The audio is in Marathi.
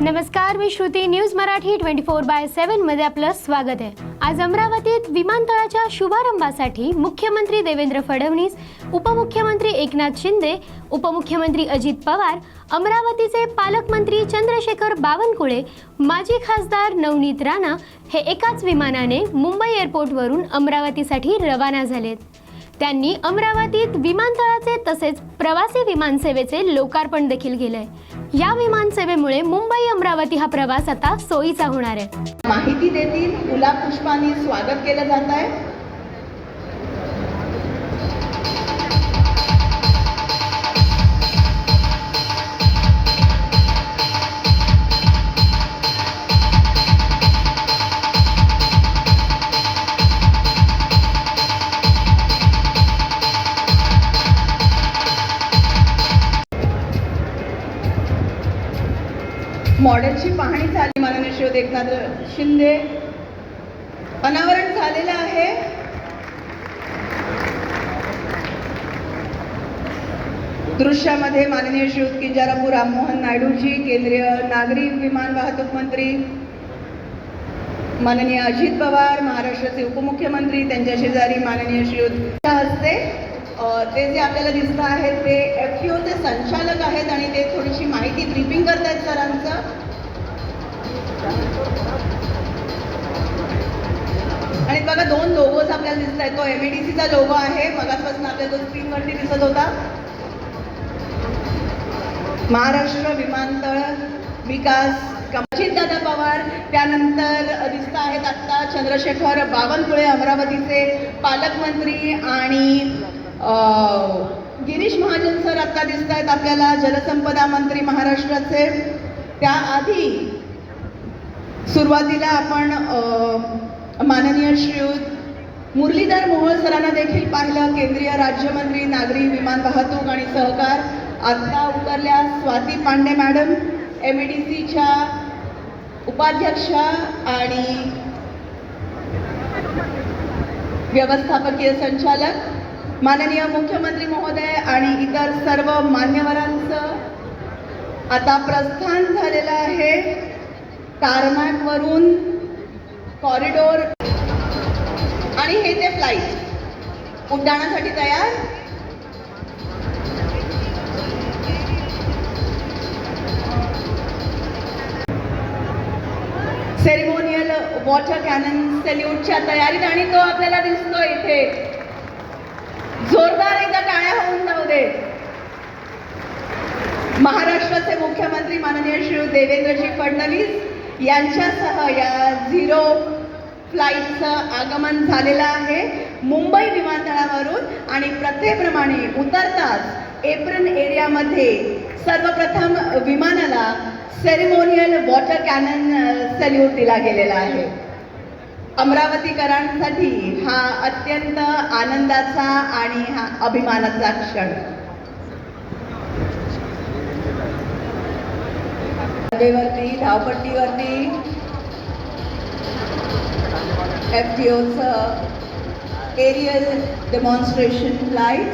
नमस्कार मी Shruti. News Marathi twenty four by सेव्हनमध्ये आपलं स्वागत आहे. आज अमरावतीत विमानतळाच्या शुभारंभासाठी मुख्यमंत्री देवेंद्र फडणवीस उपमुख्यमंत्री एकनाथ शिंदे उपमुख्यमंत्री अजित पवार अमरावतीचे पालकमंत्री चंद्रशेखर बावनकुळे माजी खासदार नवनीत राणा हे एकाच विमानाने मुंबई एअरपोर्टवरून अमरावतीसाठी रवाना झालेत. त्यांनी अमरावतीत विमानतळाचे तसेच प्रवासी विमानसेवेचे लोकार्पण देखील केलंय. या विमानसेवेमुळे मुंबई अमरावती हा प्रवास आता सोयीचा होणार आहे. माहिती देतील गुलाब पुष्पांनी स्वागत केलं जात आहे. मॉडेलची पाहणी झाली माननीय शिव एकनाथ शिंदे. अनावरण झालेलं आहे. दृश्यामध्ये माननीय श्री किंजारामू राममोहन नायडूजी केंद्रीय नागरी विमान वाहतूक मंत्री माननीय अजित पवार महाराष्ट्राचे उपमुख्यमंत्री त्यांच्या शेजारी माननीय श्री हस्ते ते जे आपल्याला दिसत आहेत ते एफ चे संचालक आहेत आणि ते थोडीशी माहिती ब्रीफिंग आहेत सरांचं आणि बघा दोन लोगोज आपल्याला दिसत आहेत. तो एम डी सीचा लोगो आहे. मगासपासून आपल्याला तो स्क्रीनवरती दिसत होता. महाराष्ट्र विमानतळ विकास. दादा पवार त्यानंतर दिसत आहेत आत्ता चंद्रशेखर बावनकुळे अमरावतीचे पालकमंत्री आणि गिरीश महाजन सर आत्ता दिसत आहेत आपल्याला जलसंपदा मंत्री महाराष्ट्राचे. त्याआधी सुरुवातीला आपण माननीय श्रीयुत मुरलीधर मोहोळ सरांना देखील पाहिलं. केंद्रीय राज्यमंत्री नागरी विमान वाहतूक आणि सहकार. आत्ता उतरल्या Swati Pande madam M D सीच्या उपाध्यक्षा आणि व्यवस्थापकीय संचालक. माननीय मुख्यमंत्री महोदय आणि इतर सर्व मान्यवरांचं आता प्रस्थान झालेलं आहे. वरून कॉरिडोर आणि हे ते फ्लाईट उड्डाणासाठी तयार. सेरिमोनियल वॉटर कॅनन सेल्यूटच्या तयारीत आणि तो आपल्याला दिसतो इथे. जोरदार एकदा टाळ्या होऊन जाऊ दे. महाराष्ट्राचे मुख्यमंत्री माननीय श्री देवेंद्रजी फडणवीस यांच्यासह या झिरो फ्लाईटचं आगमन झालेलं आहे. मुंबई विमानतळावरून आणि प्रथेप्रमाणे उतरताच एप्रिल एरियामध्ये सर्वप्रथम विमानाला सेरिमोनियल वॉटर कॅनन सल्यूट दिला गेलेला आहे. अमरावतीकरांसाठी हा अत्यंत आनंदाचा आणि हा अभिमानाचा क्षण. वरती धावपट्टीवरती एफ टी ओचं एरियल डेमॉन्स्ट्रेशन फ्लाईट